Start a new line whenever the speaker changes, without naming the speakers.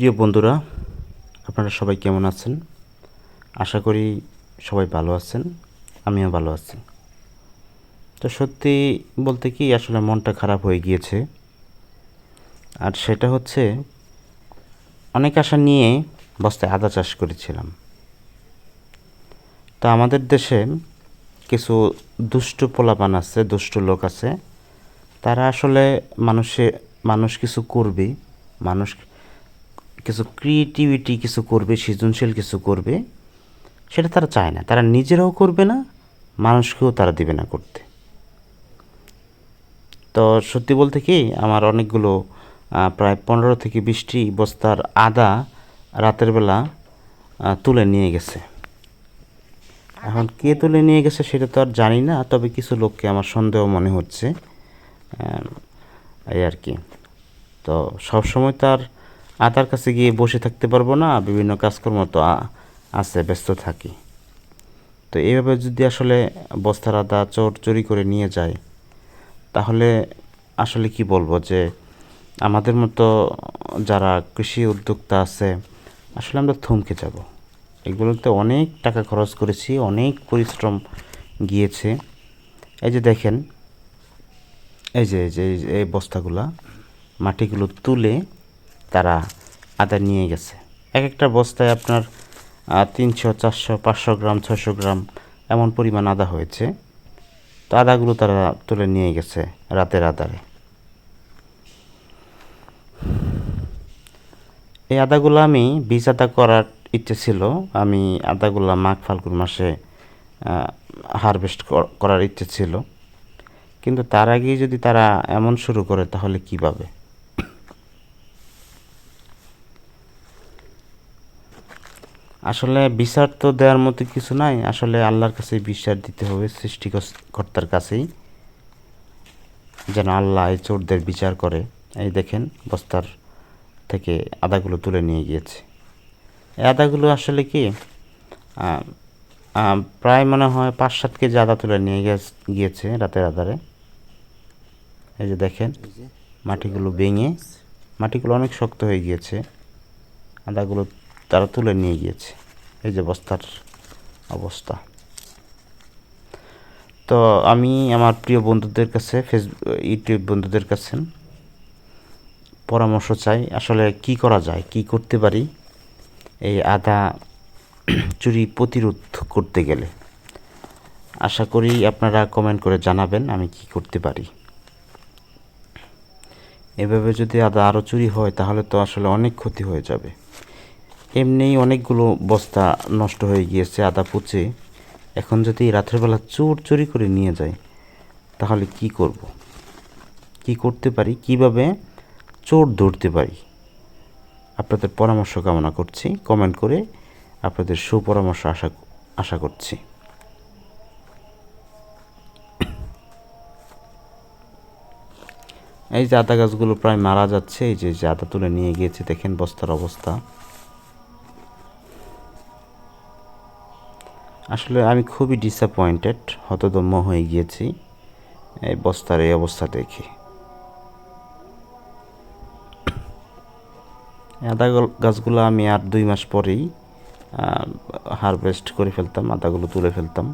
প্রিয় বন্ধুরা, আপনারা সবাই কেমন আছেন? আশা করি সবাই ভালো আছেন, আমিও ভালো আছি। তো সত্যি বলতে কি, আসলে মনটা খারাপ হয়ে গিয়েছে। আর সেটা হচ্ছে, অনেক আশা নিয়ে বস্তায় আদা চাষ করেছিলাম। তো আমাদের দেশে কিছু দুষ্ট পোলাপান আছে, দুষ্ট লোক আছে। তারা আসলে মানুষে, মানুষ কিছু করবে মানুষ কিছু ক্রিয়েটিভিটি কিছু করবে সৃজনশীল কিছু করবে সেটা তারা চায় না। তারা নিজেরাও করবে না মানুষকেও তারা দিবে না করতে। তো সত্যি বলতে কি আমার অনেকগুলো প্রায় পনেরো থেকে বিশটি বস্তার আদা রাতের বেলা তুলে নিয়ে গেছে। এখন কে তুলে নিয়ে গেছে সেটা তো আর জানি না তবে কিছু লোককে আমার সন্দেহ মনে হচ্ছে এই আর কি। তো সব সময় তো আদার কাছে গিয়ে বসে থাকতে পারব না, বিভিন্ন কাজকর্ম তো আছে, ব্যস্ত থাকি। তো এইভাবে যদি আসলে বস্তার আদা চোর চুরি করে নিয়ে যায়, তাহলে আসলে কি বলব যে আমাদের মতো যারা কৃষি উদ্যোক্তা আছে, আসলে আমরা থমকে যাব। এগুলোতে অনেক টাকা খরচ করেছি, অনেক পরিশ্রম গিয়েছে। এই যে দেখেন এই যে এই যে, এই বস্তাগুলা, মাটিগুলো তুলে তারা আদা নিয়ে গেছে। এক একটা বস্তায় আপনার তিনশো, চারশো, পাঁচশো গ্রাম ছশো গ্রাম এমন পরিমাণ আদা হয়েছে। তো আদাগুলো তারা তুলে নিয়ে গেছে রাতের আদারে। এই আদাগুলো আমি বীজ আদা করার ইচ্ছে ছিল। আমি আদাগুলো মাঘ ফাল্গুন মাসে হারভেস্ট করার ইচ্ছে ছিল। কিন্তু তার আগেই যদি তারা এমন শুরু করে তাহলে কীভাবে? আসলে বিচার তো দেওয়ার মতো কিছু নাই। আসলে আল্লাহর কাছে বিচার দিতে হবে সৃষ্টিকর্তার কাছেই। যেন আল্লাহ এই চোরদের বিচার করে। এই দেখেন, বস্তার থেকে আদাগুলো তুলে নিয়ে গিয়েছে। এই আদাগুলো আসলে কি? প্রায় মনে হয় পাঁচ সাত কেজি আদা তুলে নিয়ে গিয়েছে রাতের আধারে। এই যে দেখেন, মাটিগুলো ভেঙে, মাটিগুলো অনেক শক্ত হয়ে গিয়েছে। আদাগুলো তারা তুলে নিয়ে গিয়েছে। এই যে বস্তার অবস্থা। তো আমি আমার প্রিয় বন্ধুদের কাছে ফেসবুক ইউটিউব বন্ধুদের কাছে পরামর্শ চাই, আসলে কি করা যায়, কি করতে পারি এই আদা চুরি প্রতিরোধ করতে গেলে। আশা করি আপনারা কমেন্ট করে জানাবেন আমি কি করতে পারি। এভাবে যদি আদা আরও চুরি হয়, তাহলে তো আসলে অনেক ক্ষতি হয়ে যাবে। এমনিই অনেকগুলো বস্তা নষ্ট হয়ে গিয়েছে, আদা পচে এখন যদি রাত্রেবেলা চোর চুরি করে নিয়ে যায় তাহলে কি করব? কি করতে পারি? কীভাবে চোর ধরতে পারি? আপনাদের পরামর্শ কামনা করছি। কমেন্ট করে আপনাদের সুপরামর্শ আশা আশা করছি। এই যে আদা গাছগুলো প্রায় মারা যাচ্ছে এই যে আদা তুলে নিয়ে গিয়েছে, দেখেন বস্তার অবস্থা। আসলে আমি খুবই ডিসঅ্যাপয়েন্টেড হতদম্য হয়ে গিয়েছি এই বস্তার এই অবস্থা দেখে। আদা গাছগুলো আমি আর দুই মাস পরেই হারভেস্ট করে ফেলতাম, আদাগুলো তুলে ফেলতাম।